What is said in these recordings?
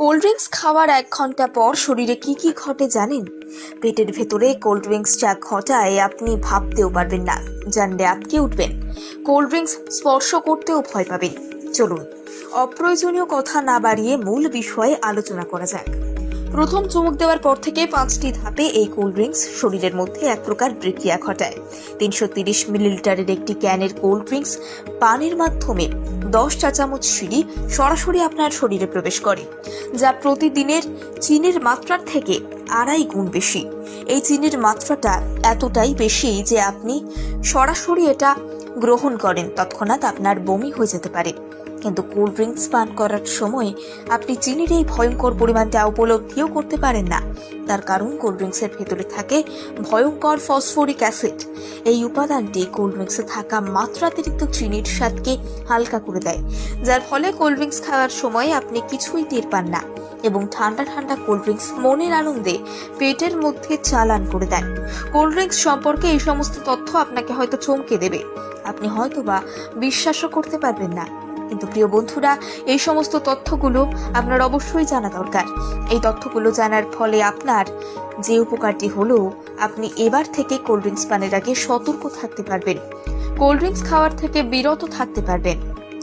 Cold drinks খাওয়ার এক ঘণ্টা পর শরীরে কি কি ঘটে জানেন? পেটের ভেতরে কোল্ড ড্রিঙ্কস যা ঘটায় আপনি ভাবতেও পারবেন না, জানলে আটকে উঠবেন। কোল্ড ড্রিঙ্কস স্পর্শ করতেও ভয় পাবেন। চলুন, অপ্রয়োজনীয় কথা না বাড়িয়ে মূল বিষয়ে আলোচনা করা যাক। প্রথম চুমুক দেওয়ার পর থেকে পাঁচটি ধাপে এই কোল্ড ড্রিঙ্কস শরীরের মধ্যে এক প্রকার বিক্রিয়া ঘটায়। তিনশো তিরিশ মিলিলিটারের একটি ক্যানের কোল্ড ড্রিঙ্কস পানির মাধ্যমে দশ চা চামচ সিঁড়ি সরাসরি আপনার শরীরে প্রবেশ করে, যা প্রতিদিনের চিনির মাত্রার থেকে আড়াই গুণ বেশি। এই চিনির মাত্রাটা এতটাই বেশি যে আপনি সরাসরি এটা গ্রহণ করেন, তৎক্ষণাৎ আপনার বমি হয়ে যেতে পারে। কিন্তু কোল্ড ড্রিঙ্কস পান করার সময় আপনি চিনির এই ভয়ঙ্কর পরিমাণটা উপলব্ধিও করতে পারেন না। তার কারণ কোল্ড ড্রিঙ্কসের ভেতরে থাকে ভয়ঙ্কর ফসফরিক অ্যাসিড এই উপাদানটি কোল্ড ড্রিঙ্কসে থাকা মাত্রাতিরিক্ত চিনির স্বাদকে হালকা করে দেয়, যার ফলে কোল্ড ড্রিঙ্কস খাওয়ার সময় আপনি কিছুই টের পান না এবং ঠান্ডা ঠান্ডা কোল্ড ড্রিঙ্কস মনের আনন্দে পেটের মধ্যে চালান করে দেন। কোল্ড ড্রিঙ্কস সম্পর্কে এই সমস্ত তথ্য আপনাকে হয়তো চমকে দেবে। আপনি হয়তোবা বিশ্বাসও করতে পারবেন না। কিন্তু প্রিয় বন্ধুরা, এই সমস্ত তথ্যগুলো আপনার অবশ্যই জানা দরকার। এই তথ্যগুলো জানার ফলে আপনার যে উপকারটি হলো, আপনি এবার থেকে কোল্ড ড্রিঙ্কস পানের আগে সতর্ক থাকতে পারবেন। কোল্ড ড্রিঙ্কস খাওয়ার থেকে বিরত থাকতে পারবেন।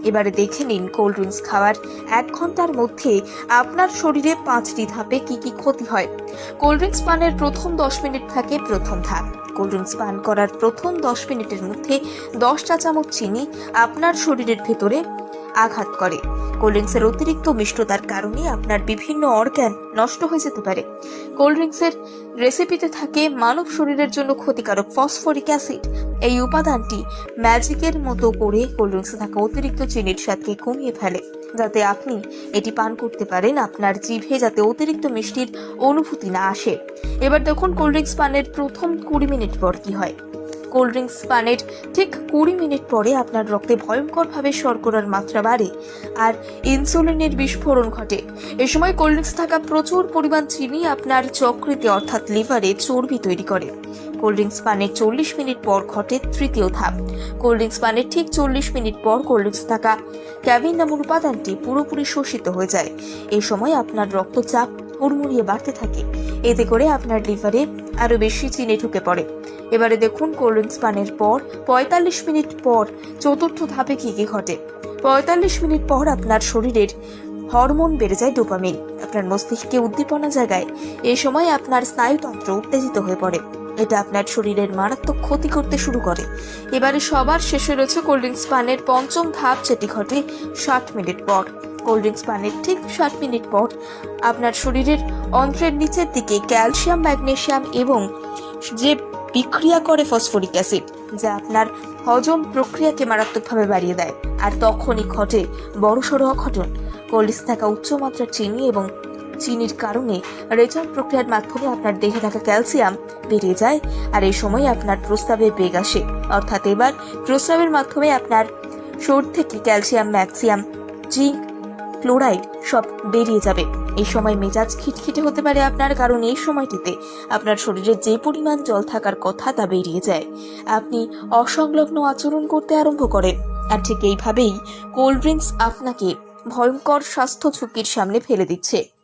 এবারে দেখে নিন কোল্ড ড্রিঙ্কস খাওয়ার এক ঘণ্টার মধ্যে আপনার শরীরে পাঁচটি ধাপে কি কি ক্ষতি হয়। কোল্ড ড্রিঙ্কস পানের প্রথম দশ মিনিট থাকে প্রথম ধাপ। কোল্ড ড্রিঙ্কস পান করার প্রথম দশ মিনিটের মধ্যে দশ চা চামচ চিনি আপনার শরীরের ভেতরে আঘাত করে। কোল্ড ড্রিঙ্কসের অতিরিক্ত মিষ্টতার কারণে আপনার বিভিন্ন অর্গ্যান নষ্ট হয়ে যেতে পারে। কোল্ড ড্রিঙ্কসের রেসিপিতে থাকে মানব শরীরের জন্য ক্ষতিকারক ফসফরিক অ্যাসিড। এই উপাদানটি ম্যাজিকের মতো করে কোল্ড ড্রিঙ্কসে থাকা অতিরিক্ত চিনির স্বাদকে কমিয়ে ফেলে, যাতে আপনি এটি পান করতে পারেন আপনার জিভে যাতে অতিরিক্ত মিষ্টির অনুভূতি না আসে। এবার দেখুন কোল্ড ড্রিঙ্কস পানের প্রথম কুড়ি মিনিট পর কি হয়। কোল্ড ড্রিঙ্কস পানের ঠিক কুড়ি মিনিট পরে আপনার রক্তে ভয়ঙ্করভাবে শর্করার মাত্রা বাড়ে আর ইনসুলিনের বিস্ফোরণ ঘটে। এ সময় কোল্ড ড্রিঙ্কস থাকা প্রচুর পরিমাণ চিনি আপনার যকৃতে অর্থাৎ লিভারে চর্বি তৈরি করে। কোল্ড ড্রিঙ্কস পানের চল্লিশ মিনিট পর ঘটে তৃতীয় ধাপ। কোল্ড ড্রিঙ্কস পানের ঠিক চল্লিশ মিনিট পর কোল্ড ড্রিঙ্কস থাকা ক্যাবিন নামক উপাদানটি পুরোপুরি শোষিত হয়ে যায়। এই সময় আপনার রক্তচাপ হুড়মুড়িয়ে বাড়তে থাকে। এতে করে আপনার লিভারে আরও বেশি চিনি ঢুকে পড়ে। এবারে দেখুন কোল্ড পানের পর পঁয়তাল্লিশ মিনিট পর চতুর্থ ধাপে কি কি ঘটে। পঁয়তাল্লিশ মিনিট পর আপনার শরীরের হরমোন বেড়ে যায় ডোপামিন। আপনার মস্তিষ্কে উদ্দীপনা জাগায়। এই সময় আপনার স্নায়ুতন্ত্র উত্তেজিত হয়ে পড়ে। এটা আপনার শরীরের মারাত্মক ক্ষতি করতে শুরু করে। এবারে সবার শেষে রয়েছে কোল্ড ড্রিঙ্কস পানের পঞ্চম ধাপ, যেটি ঘটে ষাট মিনিট পর। কোল্ড ড্রিঙ্কস পানের ঠিক ষাট মিনিট পর আপনার শরীরের অন্ত্রের নিচের দিকে ক্যালসিয়াম ম্যাগনেশিয়াম এবং যে বিক্রিয়া করে ফসফরিক অ্যাসিড, যা আপনার হজম প্রক্রিয়াকে মারাত্মকভাবে বাড়িয়ে দেয়। আর তখনই ঘটে বড় বড়সড় অঘটন। কোল্ডিস থাকা উচ্চমাত্রার চিনি এবং চিনির কারণে রেচন প্রক্রিয়ার মাধ্যমে আপনার দেহে থাকা ক্যালসিয়াম বেড়ে যায় আর এই সময় আপনার প্রস্তাবের বেগ আসে। অর্থাৎ এবার প্রস্রাবের মাধ্যমে আপনার শরীর থেকে ক্যালসিয়াম ম্যাক্সিয়াম জিঙ্ক ক্লোরাইড সব বেরিয়ে যাবে। এই সময় মেজাজ খিটখিটে হতে পারে আপনার, কারণ এই সময়টিতে আপনার শরীরে যে পরিমাণ জল থাকার কথা তা বেরিয়ে যায়। আপনি অসংলগ্ন আচরণ করতে আরম্ভ করেন। আর ঠিক এইভাবেই কোল্ড ড্রিঙ্কস আপনাকে ভয়ঙ্কর স্বাস্থ্য ঝুঁকির সামনে ফেলে দিচ্ছে।